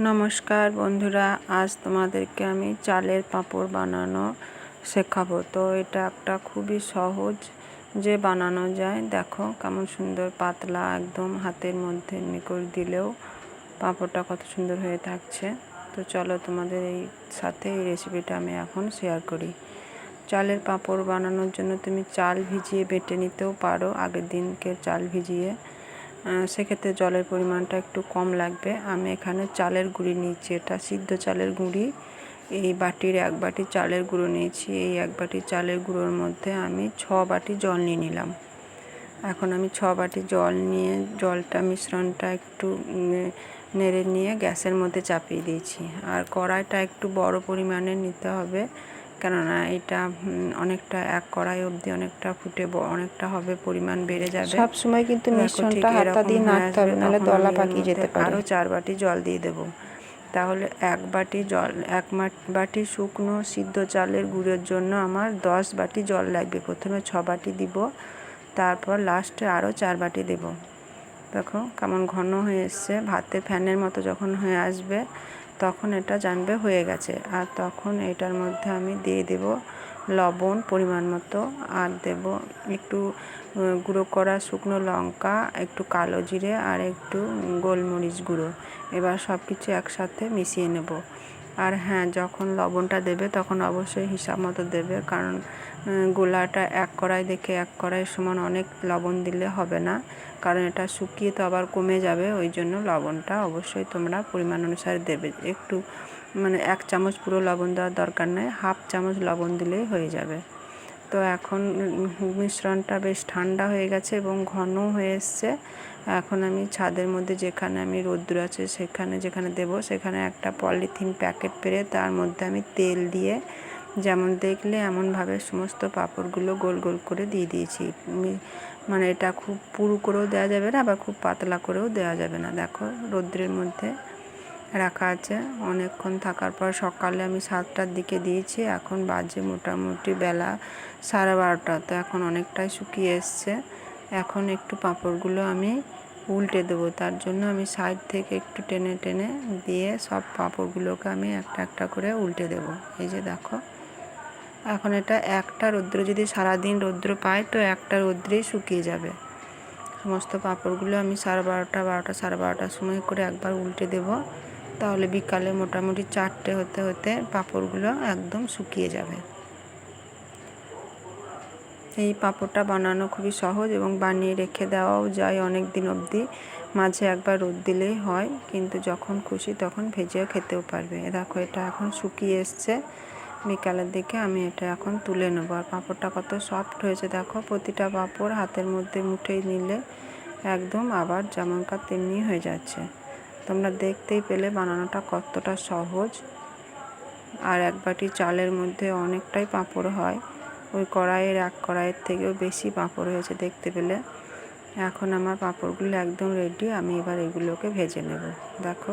নমস্কার বন্ধুরা, আজ তোমাদেরকে আমি চালের পাঁপড় বানানো শেখাবো। তো এটা একটা খুবই সহজ যে বানানো যায়। দেখো কেমন সুন্দর পাতলা একদম হাতের মধ্যে নিকট দিলেও পাঁপড়টা কত সুন্দর হয়ে থাকছে। তো চলো তোমাদের এই সাথে এই রেসিপিটা আমি এখন শেয়ার করি। চালের পাঁপড় বানানোর জন্য তুমি চাল ভিজিয়ে বেটে নিতেও পারো। আগের দিনকে চাল ভিজিয়ে সেক্ষেত্রে জলের পরিমাণটা একটু কম লাগবে। আমি এখানে চালের গুঁড়ি নিয়েছি। এটা সিদ্ধ চালের গুঁড়ি। এই বাটির এক বাটি চালের গুঁড়ো নিয়েছি। এই এক বাটি চালের গুঁড়োর মধ্যে আমি ছ বাটি জল নিয়ে নিলাম। এখন আমি ছ বাটি জল নিয়ে জলটা মিশ্রণটা একটু নেড়ে নিয়ে গ্যাসের মধ্যে চাপিয়ে দিয়েছি। আর কড়াইটা একটু বড় পরিমাণে নিতে হবে। কেননা এটা অনেকটা এক কড়াই অবধি অনেকটা ফুটে অনেকটা হবে পরিমাণ বেড়ে যাবে। সব সময় কিন্তু মিশ্রণটা হাতা দিয়ে নাড়তে হবে নাহলে দলা পাকিয়ে যেতে পারে। আরও চার বাটি জল দিয়ে দেব। তাহলে এক বাটি জল এক বাটি শুকনো সিদ্ধ চালের গুঁড়োর জন্য আমার দশ বাটি জল লাগবে। প্রথমে ছ বাটি দিব তারপর লাস্টে আরও চার বাটি দেব। দেখো কেমন ঘন হয়ে এসছে। ভাতে ফ্যানের মতো যখন হয়ে আসবে তখন এটা জানবে হয়ে গেছে। আর তখন এটার মধ্যে আমি দিয়ে দেব লবণ পরিমাণ মতো। আর দেব একটু গুঁড়ো করা শুকনো লঙ্কা, একটু কালো জিরে আর একটু গোলমরিচ গুঁড়ো। এবার সব কিছু একসাথে মিশিয়ে নেব। আর হ্যাঁ যখন লবণটা দেবে তখন অবশ্যই হিসাব মতো দেবে, কারণ গোলাটা এক কড়াই দেখে এক কড়াই সমান অনেক লবণ দিলে হবে না, কারণ এটা শুকিয়ে তো আবার কমে যাবে, ওই জন্য লবণটা অবশ্যই তোমরা পরিমাণ অনুসারে দেবে। একটু মানে এক চামচ পুরো লবণ দেওয়ার দরকার নেই, হাফ চামচ লবণ দিলেই হয়ে যাবে। তো এখন মিশ্রণটা বেশ ঠান্ডা হয়ে গেছে এবং ঘন হয়ে এসছে। এখন আমি ছাদের মধ্যে যেখানে আমি রোদ্দুর আছে সেখানে যেখানে দেব, সেখানে একটা পলিথিন প্যাকেট পেরে তার মধ্যে আমি তেল দিয়ে যেমন দেখলে এমনভাবে সমস্ত পাঁপড়গুলো গোল গোল করে দিয়ে দিয়েছি। মানে এটা খুব পুরু করেও দেওয়া যাবে না আবার খুব পাতলা করেও দেওয়া যাবে না। দেখো রৌদ্রের মধ্যে রাখা আছে। অনেকক্ষণ থাকার পর সকালে আমি সাতটার দিকে দিয়েছি। এখন বাজে মোটামুটি বেলা সাড়ে বারোটা। তো এখন অনেকটাই শুকিয়ে এসছে। এখন একটু পাঁপড়গুলো আমি উল্টে দেবো। তার জন্য আমি সাইড থেকে একটু টেনে টেনে দিয়ে সব পাঁপড়গুলোকে আমি একটা একটা করে উল্টে দেব। এই যে দেখো। এখন এটা একটা রৌদ্র, যদি সারাদিন রৌদ্র পায় তো একটা রৌদ্রেই শুকিয়ে যাবে। সমস্ত পাঁপড়গুলো আমি সাড়ে বারোটা বারোটা, সাড়ে বারোটার সময় করে একবার উল্টে দেব। তাহলে বিকালে মোটামুটি চারটে হতে হতে পাঁপড়গুলো একদম শুকিয়ে যাবে। এই পাঁপড়টা বানানো খুবই সহজ এবং বানিয়ে রেখে দেওয়াও যায় অনেক দিন অবধি। মাঝে একবার রোদ দিলেই হয়, কিন্তু যখন খুশি তখন ভেজেও খেতেও পারবে। দেখো, এটা এখন শুকিয়ে এসছে। বিকালের দিকে আমি এটা এখন তুলে নেব। আর পাঁপড়টা কত সফট হয়েছে দেখো, প্রতিটা পাঁপড় হাতের মধ্যে মুঠেই নিলে একদম আবার যেমনকার তেমনি হয়ে যাচ্ছে। তোমরা দেখতেই পেলে বানানোটা কতটা সহজ। আর এক বাটি চালের মধ্যে অনেকটাই পাঁপড় হয়। ওই কড়াইয়ের এক কড়াইয়ের থেকেও বেশি পাঁপড় হয়েছে দেখতে পেলে। এখন আমার পাঁপড়গুলো একদম রেডি আমি এবার এগুলোকে ভেজে নেব। দেখো,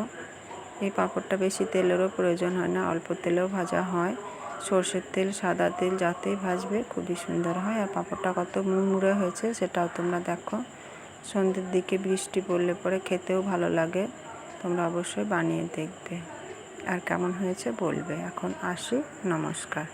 এই পাঁপড়টা বেশি তেলেরও প্রয়োজন হয় না, অল্প তেলেও ভাজা হয়। সর্ষের তেল, সাদা তেল যাতেই ভাজবে, খুবই সুন্দর হয়। আর পাঁপড়টা কত মুড়মুড়ে হয়েছে, সেটাও তোমরা দেখো। সন্ধ্যের দিকে বৃষ্টি পড়লে পরে খেতেও ভালো লাগে। তোমরা অবশ্যই বানিয়ে দেখবে। আর কেমন হয়েছে বলবে। এখন আসি। নমস্কার।